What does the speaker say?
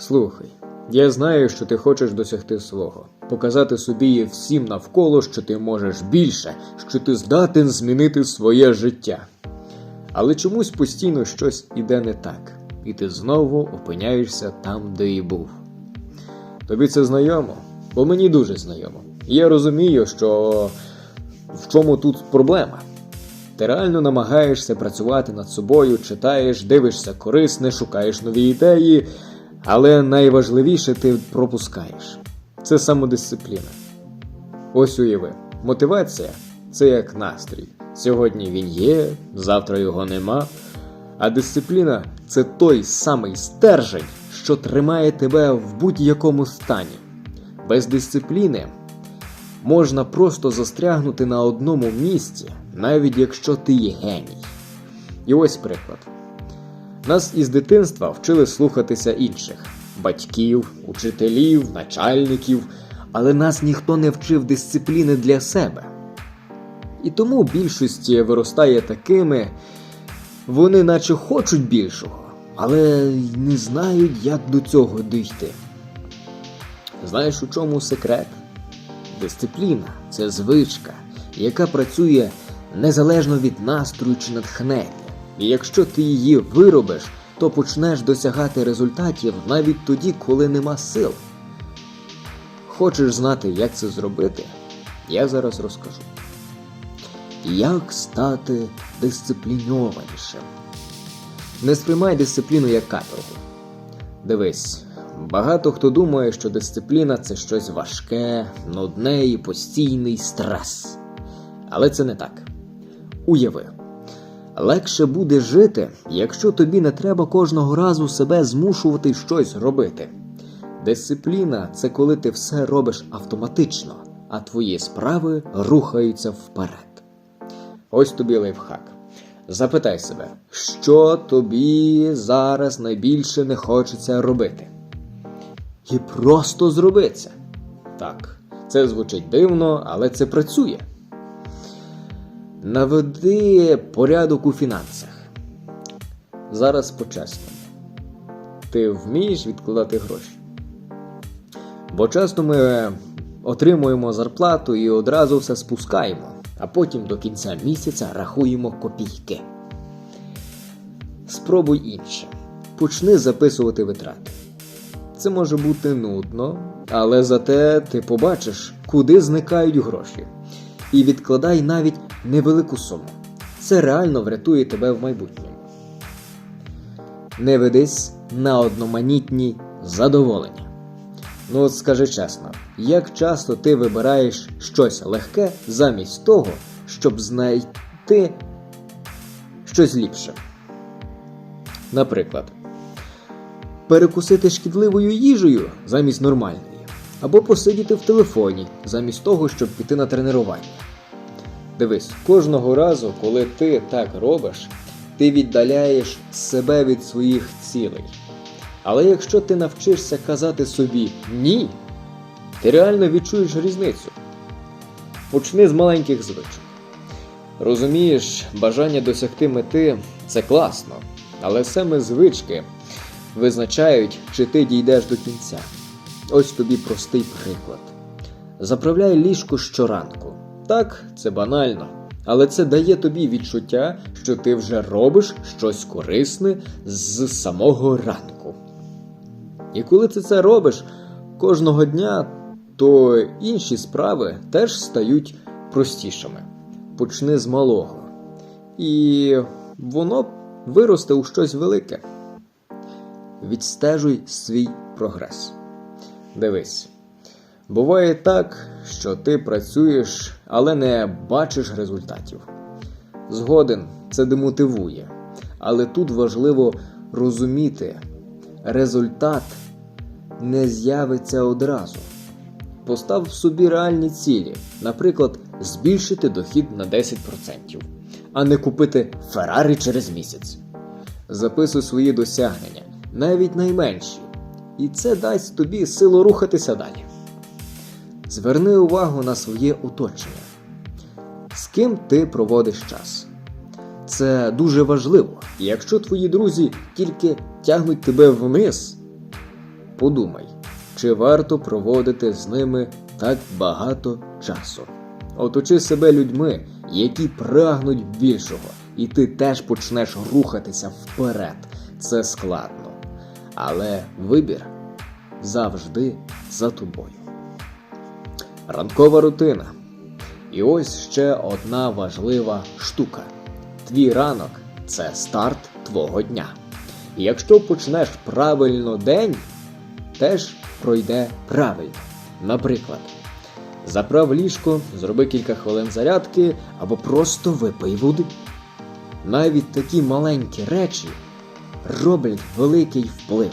Слухай, я знаю, що ти хочеш досягти свого, показати собі і всім навколо, що ти можеш більше, що ти здатен змінити своє життя. Але чомусь постійно щось іде не так, і ти знову опиняєшся там, де і був. Тобі це знайомо, бо мені дуже знайомо. Я розумію, що в чому тут проблема. Ти реально намагаєшся працювати над собою, читаєш, дивишся корисне, шукаєш нові ідеї, але найважливіше ти пропускаєш це самодисципліна. Ось уяви, мотивація це як настрій. Сьогодні він є, завтра його нема. А дисципліна це той самий стержень, що тримає тебе в будь-якому стані. Без дисципліни можна просто застрягнути на одному місці, навіть якщо ти є геній. І ось приклад. Нас із дитинства вчили слухатися інших батьків, учителів, начальників, але нас ніхто не вчив дисципліни для себе. І тому більшість виростає такими, вони наче хочуть більшого, але не знають, як до цього дійти. Знаєш, у чому секрет? Дисципліна це звичка, яка працює незалежно від настрою чи натхнення. І якщо ти її виробиш, то почнеш досягати результатів навіть тоді, коли нема сил. Хочеш знати, як це зробити? Я зараз розкажу. Як стати дисциплінованішим? Не сприймай дисципліну як каторгу. Дивись, багато хто думає, що дисципліна це щось важке, нудне і постійний стрес. Але це не так. Уяви, легше буде жити, якщо тобі не треба кожного разу себе змушувати щось робити. Дисципліна це коли ти все робиш автоматично, а твої справи рухаються вперед. Ось тобі лайфхак. Запитай себе, що тобі зараз найбільше не хочеться робити. І просто зроби це. Так, це звучить дивно, але це працює. Наведи порядок у фінансах. Зараз по-чесному. Ти вмієш відкладати гроші? Бо часто ми отримуємо зарплату і одразу все спускаємо, а потім до кінця місяця рахуємо копійки. Спробуй інше. Почни записувати витрати. Це може бути нудно, але зате ти побачиш, куди зникають гроші. І відкладай навіть невелику суму. Це реально врятує тебе в майбутньому. Не ведись на одноманітні задоволення. Ну от скажи чесно, як часто ти вибираєш щось легке замість того, щоб знайти щось ліпше? Наприклад, перекусити шкідливою їжею замість нормальної, або посидіти в телефоні замість того, щоб піти на тренування. Дивись, кожного разу, коли ти так робиш, ти віддаляєш себе від своїх цілей. Але якщо ти навчишся казати собі ні, ти реально відчуєш різницю. Почни з маленьких звичок. Розумієш, бажання досягти мети це класно, але саме звички визначають, чи ти дійдеш до кінця. Ось тобі простий приклад. Заправляй ліжко щоранку. Так, це банально, але це дає тобі відчуття, що ти вже робиш щось корисне з самого ранку. І коли ти це робиш кожного дня, то інші справи теж стають простішими. Почни з малого. І воно виросте у щось велике. Відстежуй свій прогрес. Дивись. Буває так, що ти працюєш, але не бачиш результатів. Згоден це демотивує, але тут важливо розуміти, результат не з'явиться одразу. Постав собі реальні цілі, наприклад, збільшити дохід на 10%, а не купити Феррарі через місяць. Записуй свої досягнення, навіть найменші, і це дасть тобі силу рухатися далі. Зверни увагу на своє оточення. З ким ти проводиш час. Це дуже важливо. І якщо твої друзі тільки тягнуть тебе вниз, подумай, чи варто проводити з ними так багато часу. Оточи себе людьми, які прагнуть більшого, і ти теж почнеш рухатися вперед. Це складно. Але вибір завжди за тобою. Ранкова рутина. І ось ще одна важлива штука. Твій ранок це старт твого дня. І якщо почнеш правильно день, теж пройде правильно. Наприклад, заправ ліжко, зроби кілька хвилин зарядки або просто випий води. Навіть такі маленькі речі роблять великий вплив.